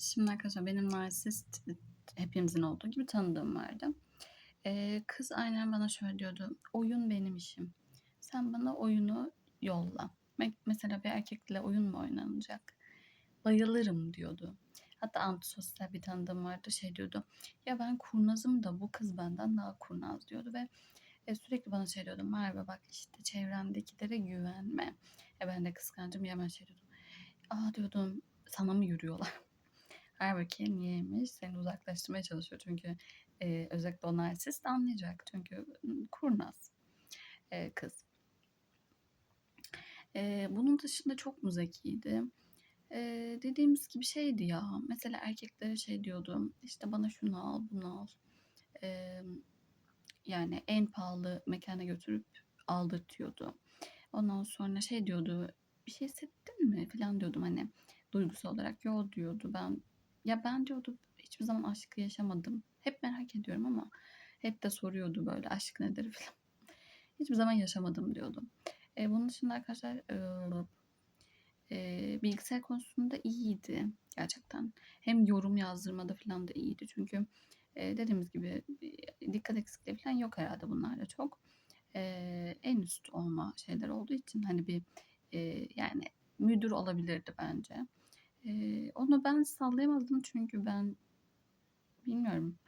Şimdi arkadaşlar benim narsist hepimizin olduğu gibi tanıdığım vardı. Eee, kız aynen bana şöyle diyordu. Oyun benim işim. Sen bana oyunu yolla. Me- mesela bir erkekle oyun mu oynanacak? Bayılırım diyordu. Hatta antisosyal bir tanıdığım vardı şey diyordu. Ya ben kurnazım da bu kız benden daha kurnaz diyordu ve e, sürekli bana şey diyordu. Merve bak işte çevrendekilere güvenme. E ben de kıskancım ya ben şey diyordum. Aa diyordum sana mı yürüyorlar? Halbuki niyeymiş? Seni uzaklaştırmaya çalışıyor. Çünkü e, özellikle o narsist anlayacak. Çünkü kurnaz e, kız. E, bunun dışında çok mu zekiydi? E, dediğimiz gibi şeydi ya. Mesela erkeklere şey diyordum. İşte bana şunu al, bunu al. E, yani en pahalı mekana götürüp aldırtıyordu. Ondan sonra şey diyordu. Bir şey hissettin mi falan diyordum hani duygusal olarak. Yo diyordu ben ya ben diyordu hiçbir zaman aşkı yaşamadım. Hep merak ediyorum ama hep de soruyordu böyle aşk nedir falan. Hiçbir zaman yaşamadım diyordu. E, bunun dışında arkadaşlar e, e, bilgisayar konusunda iyiydi gerçekten. Hem yorum yazdırmada falan da iyiydi. Çünkü e, dediğimiz gibi dikkat eksikliği falan yok herhalde bunlarda çok. E, en üst olma şeyler olduğu için hani bir e, yani müdür olabilirdi bence. E, onu ben sallayamadım çünkü ben bilmiyorum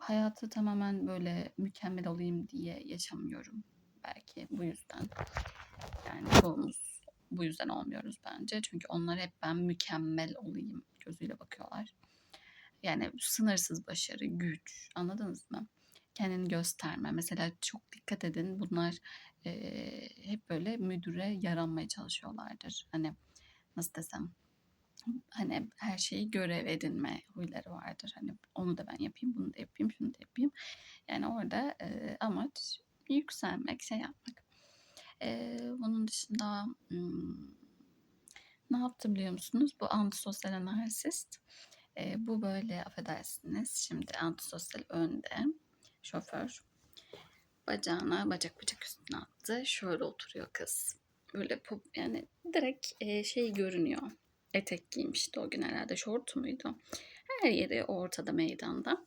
hayatı tamamen böyle mükemmel olayım diye yaşamıyorum. Belki bu yüzden. Yani çoğumuz bu yüzden olmuyoruz bence. Çünkü onlar hep ben mükemmel olayım gözüyle bakıyorlar. Yani sınırsız başarı, güç anladınız mı? Kendini gösterme. Mesela çok dikkat edin bunlar eee, hep böyle müdüre yaranmaya çalışıyorlardır. Hani nasıl desem hani her şeyi görev edinme huyları vardır. Hani onu da ben yapayım, bunu da yapayım, şunu da yapayım. Yani orada e, amaç yükselmek, şey yapmak. E, bunun dışında hmm, ne yaptı biliyor musunuz? Bu antisosyal narsist. E, bu böyle affedersiniz. Şimdi antisosyal önde. Şoför. Bacağına bacak bacak üstüne attı. Şöyle oturuyor kız. Böyle yani direkt e, şey görünüyor etek giymişti o gün herhalde. Şort muydu? Her yeri ortada meydanda.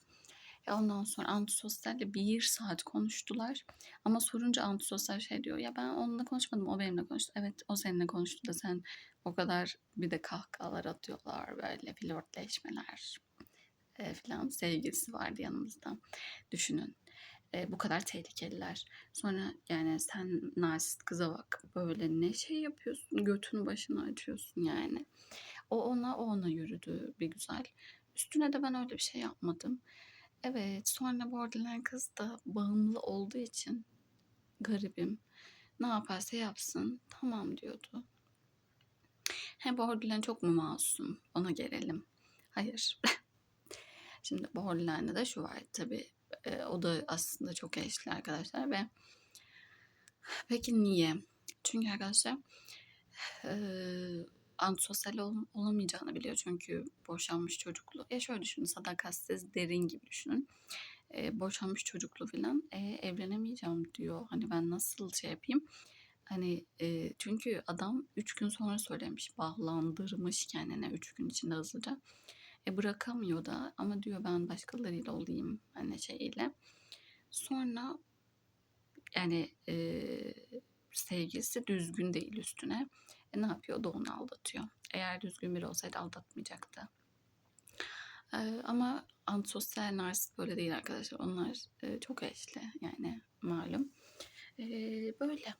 E ondan sonra antisosyalle bir saat konuştular. Ama sorunca antisosyal şey diyor. Ya ben onunla konuşmadım o benimle konuştu. Evet o seninle konuştu da sen o kadar bir de kahkahalar atıyorlar böyle flörtleşmeler e, falan sevgilisi vardı yanımızda. Düşünün. E, bu kadar tehlikeliler. Sonra yani sen narsist kıza bak böyle ne şey yapıyorsun götünü başını açıyorsun yani. O ona o ona yürüdü bir güzel. Üstüne de ben öyle bir şey yapmadım. Evet sonra borderline kız da bağımlı olduğu için garibim. Ne yaparsa yapsın tamam diyordu. He borderline çok mu masum? Ona gelelim. Hayır. Şimdi borderline'da da şu var tabii. E, o da aslında çok eşli arkadaşlar ve peki niye? Çünkü arkadaşlar e, antisosyal ol, olamayacağını biliyor çünkü boşanmış çocuklu. Ya şöyle düşünün sadakatsiz derin gibi düşünün. E, boşanmış çocuklu falan e, evlenemeyeceğim diyor. Hani ben nasıl şey yapayım? Hani e, çünkü adam üç gün sonra söylemiş bağlandırmış kendine üç gün içinde hızlıca. E bırakamıyor da ama diyor ben başkalarıyla olayım hani şeyle. Sonra yani e, sevgilisi düzgün değil üstüne. E, ne yapıyor? Da onu aldatıyor. Eğer düzgün biri olsaydı aldatmayacaktı. E, ama antisosyal narsist böyle değil arkadaşlar. Onlar e, çok eşli yani malum. E, böyle.